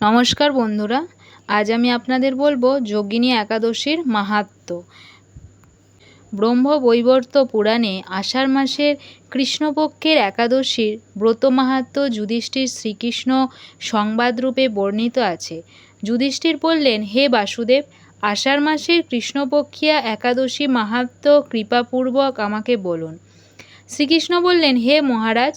নমস্কার বন্ধুরা, আজ আমি আপনাদের বলব যোগিনী একাদশীর মাহাত্ম্য ব্রহ্ম বৈবর্ত পুরাণে আষাঢ় মাসের কৃষ্ণপক্ষের একাদশীর ব্রত মাহাত্ম্য যুধিষ্ঠির শ্রীকৃষ্ণ সংবাদরূপে বর্ণিত আছে। যুধিষ্ঠির বললেন, হে বাসুদেব, আষাঢ় মাসের কৃষ্ণপক্ষিয়া একাদশী মাহাত্ম্য কৃপাপূর্বক আমাকে বলুন। শ্রীকৃষ্ণ বললেন, হে মহারাজ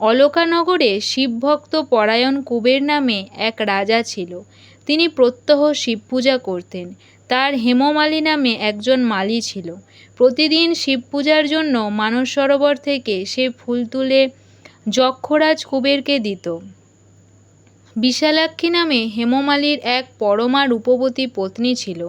অলকানগরে শিবভক্ত পরায়ণ কুবের নামে এক রাজা ছিল। তিনি প্রত্যহ শিব পূজা করতেন। তার হেমমালী নামে একজন মালি ছিল। প্রতিদিন শিব পূজার জন্য মানস সরোবর থেকে সে ফুল তুলে যক্ষরাজ কুবেরকে দিত। বিশালাক্ষী নামে হেমমালির এক পরমা রূপবতী পত্নী ছিল।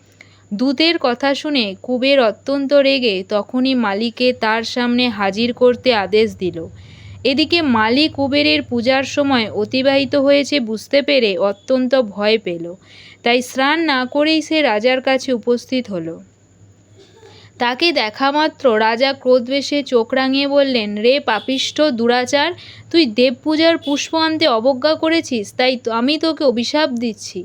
দূতের কথা শুনে কুবের অত্যন্ত রেগে তখনই মালিকে তার সামনে হাজির করতে আদেশ দিল। এদিকে মালি কুবেরের পূজার সময় অতিবাহিত হয়েছে বুঝতে পেরে অত্যন্ত ভয় পেল। তাই স্নান না করেই সে রাজার কাছে উপস্থিত হলো। তাকে দেখা মাত্র রাজা ক্রোধবেশে চোখ রাঙিয়ে বললেন, রে পাপিষ্ঠ দুরাচার, তুই দেব পূজার পুষ্প আনতে অবজ্ঞা করেছিস, তাই আমি তোকে অভিশাপ দিচ্ছি।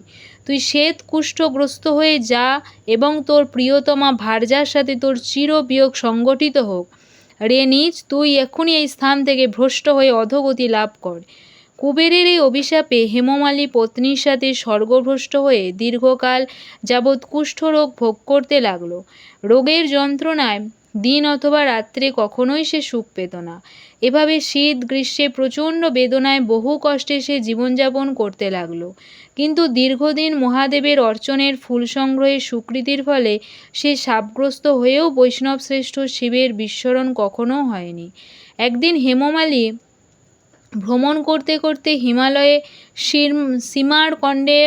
তুই শ্বেত কুষ্ঠগ্রস্ত হয়ে যা এবং তোর প্রিয়তমা ভার্যার সাথে তোর চিরবিয়োগ সংগঠিত হোক। রে নিজ তুই এক্ষুনি এই স্থান থেকে ভ্রষ্ট হয়ে অধোগতি লাভ কর। কুবেরের এই অভিশাপে হেমমালী পত্নীর সাথে স্বর্গভ্রষ্ট হয়ে দীর্ঘকাল যাবৎ কুষ্ঠরোগ ভোগ করতে লাগল। রোগের যন্ত্রণায় দিন অথবা রাত্রে কখনোই সে সুখ পেত না। এভাবে শীত, গ্রীষ্মে প্রচণ্ড বেদনায় বহু কষ্টে সে জীবনযাপন করতে লাগল। কিন্তু দীর্ঘদিন মহাদেবের অর্চনের ফুল সংগ্রহের স্বীকৃতির ফলে সে সাপগ্রস্ত হয়েও বৈষ্ণব শ্রেষ্ঠ শিবের বিস্মরণ কখনো হয়নি। একদিন হেমমালী ভ্রমণ করতে করতে হিমালয়ে সীমারকণ্ডে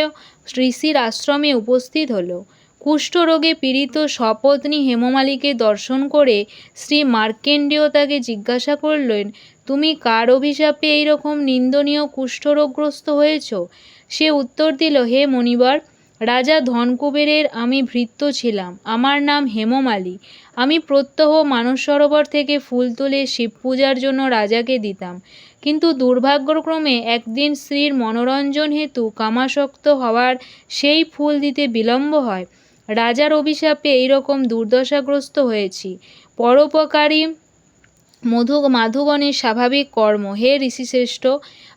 ঋষির আশ্রমে উপস্থিত হলো। কুষ্ঠরোগে পীড়িত সপত্নী হেমমালীকে দর্শন করে শ্রী মার্কেন্ডেয় তাকে জিজ্ঞাসা করলেন, তুমি কার অভিশাপে এইরকম নিন্দনীয় কুষ্ঠরোগগ্রস্ত হয়েছ? সে উত্তর দিল, হে মণিবর, রাজা ধনকুবেরের আমি ভৃত্য ছিলাম। আমার নাম হেমমালী। আমি প্রত্যহ মানস সরোবর থেকে ফুল তুলে শিব পূজার জন্য রাজাকে দিতাম। কিন্তু দুর্ভাগ্যক্রমে একদিন স্ত্রীর মনোরঞ্জন হেতু কামাসক্ত হওয়ার সেই ফুল দিতে বিলম্ব হয়। রাজার অভিশাপে এইরকম দুর্দশাগ্রস্ত হয়েছি। পরোপকারী মধু, মাধুগণের স্বাভাবিক কর্ম। হে ঋষিশ্রেষ্ঠ,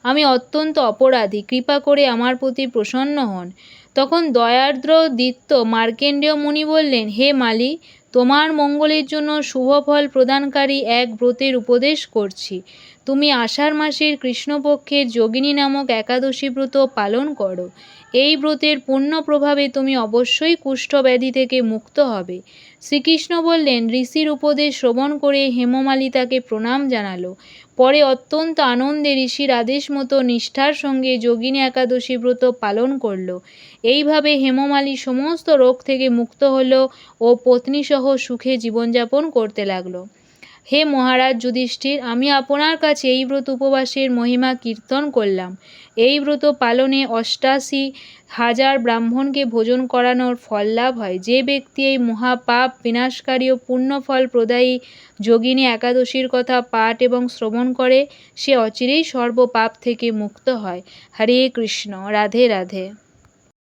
আমি অত্যন্ত অপরাধী। কৃপা করে আমার প্রতি প্রসন্ন হন। তখন দয়ার্দ্র দিত্য মার্কেন্ডেয় মুনি বললেন, হে মালি, তোমার মঙ্গলের জন্য শুভ ফল প্রদানকারী এক ব্রতের উপদেশ করছি। তুমি আষাঢ় মাসের কৃষ্ণপক্ষের যোগিনী নামক একাদশী ব্রত পালন করো। এই ব্রতের পূর্ণ প্রভাবে তুমি অবশ্যই কুষ্ঠব্যাধি থেকে মুক্ত হবে। শ্রীকৃষ্ণ বললেন, ঋষির উপদেশ শ্রবণ করে হেমমালী তাকে প্রণাম জানালো। পরে অত্যন্ত আনন্দে ঋষির আদেশ মতো নিষ্ঠার সঙ্গে যোগিনী একাদশী ব্রত পালন করল। এইভাবে হেমমালী সমস্ত রোগ থেকে মুক্ত হল ও পত্নীসহ সুখে জীবনযাপন করতে লাগল। হে মহারাজ যুধিষ্ঠির, আমি আপনার কাছে এই ব্রত উপবাসের মহিমা কীর্তন করলাম। এই ব্রত পালনে অষ্টাশি হাজার ব্রাহ্মণকে ভোজন করানোর ফল লাভ হয়। যে ব্যক্তি এই মহাপাপ বিনাশকারী ও পুণ্যফল প্রদায়ী যোগিনী একাদশীর কথা পাঠ এবং শ্রবণ করে, সে অচিরেই সর্বপাপ থেকে মুক্ত হয়। হরে কৃষ্ণ, রাধে রাধে।